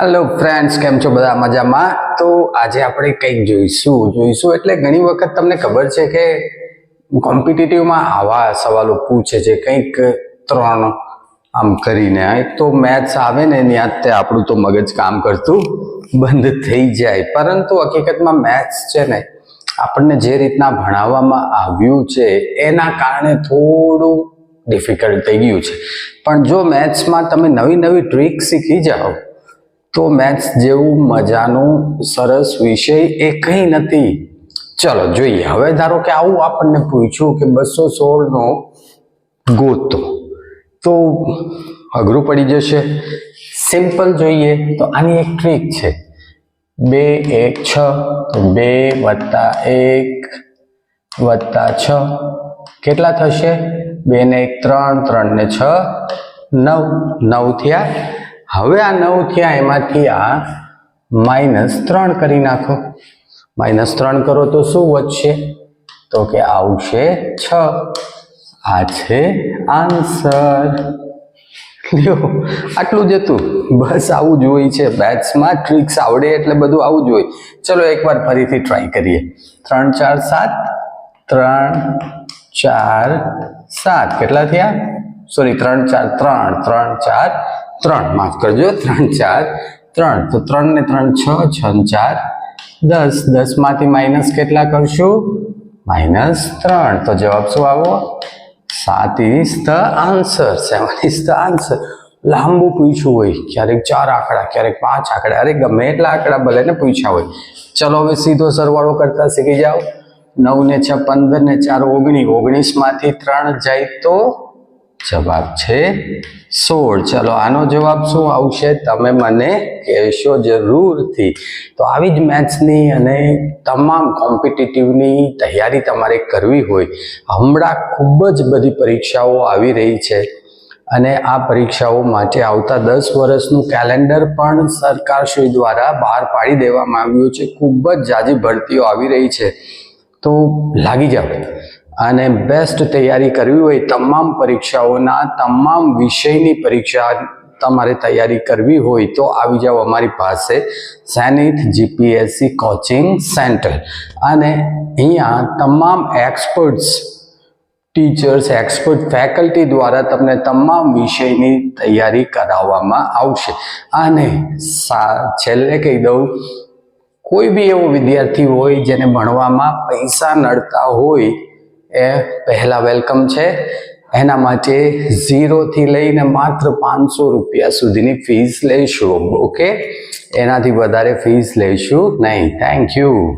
Hello friends કેમ છો બધા? મજામાં? તો આજે આપણે કંઈક જોઈશું. જોઈશું એટલે ઘણી વખત તમને ખબર છે કે કોમ્પિટિટિવમાં આવા સવાલો પૂછે છે, કંઈક ત્રણ આમ કરીને. એક તો મેથ્સ આવે ને ત્યાં તે આપણું તો મગજ કામ કરતું બંધ થઈ જાય. પરંતુ હકીકતમાં મેથ્સ છે ને, આપણને જે રીતના ભણાવવામાં આવ્યું છે, એના કારણે થોડું ડિફિકલ્ટ થઈ ગયું છે. પણ જો મેથ્સમાં તમે નવી નવી ટ્રીક શીખી જાઓ તો મેથ્સ જેવું મજાનું સરસ વિષય એ કંઈ નથી. ચલો જોઈએ. હવે ધારો કે આવું આપણને પૂછ્યું કે બસો સોળનો ગોતો, તો અઘરું પડી જશે. સિમ્પલ જોઈએ તો આની એક ટ્રીક છે. બે, એક, છ, તો બે વત્તા એક વત્તા છ. કેટલા થશે? બે ને એક, ત્રણ ત્રણ ને છ, નવ. નવ થયા હવે આ નવ થયા, એમાંથી આ માઇનસ ત્રણ કરી નાખો. માઇનસ ત્રણ કરો તો શું વધશે? તો કે આવશે છ. આ છે આન્સર લ્યો, આટલું જ હતું. બસ આવું જ હોય છે. બેટ્સમાં ટ્રિક્સ આવડે એટલે બધું આવું જ હોય. ચલો એકવાર ફરીથી ટ્રાય કરીએ. ત્રણ, ચાર, સાત. ત્રણ, ચાર, સાત. કેટલા થયા? સોરી ત્રણ, ચાર, ત્રણ. ત્રણ, ચાર ત્રણ, માફ કરજો, ત્રણ, ચાર. ત્રણ, તો ત્રણ ને ત્રણ, છ છ ને ચાર. દસ દસમાંથી માઇનસ કેટલા કરશું? માઇનસ ત્રણ. તો જવાબ શું આવો? સાત is the answer seven is the answer. લાંબુ પૂછ્યું હોય, ક્યારેક ચાર આંકડા, ક્યારેક પાંચ આંકડા. અરે ગમે એટલા આંકડા ભલે ને પૂછ્યા હોય. ચલો હવે સીધો સરવાળો કરતા શીખી જાઓ. નવ ને છ પંદર ને ચાર ઓગણીસ ઓગણીસમાંથી ત્રણ જાય તો? જવાબ છે સોળ. ચલો, આનો જવાબ શું આવશે? તમે મને કહેશો જરૂરથી. તો આવી જ મેથ્સની અને તમામ કોમ્પિટિટિવની તૈયારી તમારે કરવી હોય. હમણાં ખૂબ જ બધી પરીક્ષાઓ આવી રહી છે અને આ પરીક્ષાઓ માટે આવતા દસ વર્ષનું કેલેન્ડર પણ સરકારશ્રી દ્વારા બહાર પાડી દેવામાં આવ્યું છે. ખૂબ જ જાજી ભરતીઓ આવી રહી છે. તો લાગી જાઓ. અને બેસ્ટ તૈયારી કરવી હોય તમામ પરીક્ષાઓના, તમામ વિષયની પરીક્ષા તમારે તૈયારી કરવી હોય તો આવી જાઓ અમારી પાસે સેનિથ જીપીએસસી કોચિંગ સેન્ટર અને અહીંયા તમામ એક્સપર્ટ્સ ટીચર્સ એક્સપર્ટ ફેકલ્ટી દ્વારા તમને તમામ વિષયની તૈયારી કરાવવામાં આવશે. અને છેલ્લે કહી દઉં, કોઈ બી એવો વિદ્યાર્થી હોય જેને ભણવામાં પૈસા નડતા હોય એ પહેલા વેલકમ છે. એના માટે ઝીરોથી લઈને માત્ર પાંચસો રૂપિયા સુધીની ફીસ લઈશું. ઓકે એનાથી વધારે ફીસ લઈશું નહીં. Thank you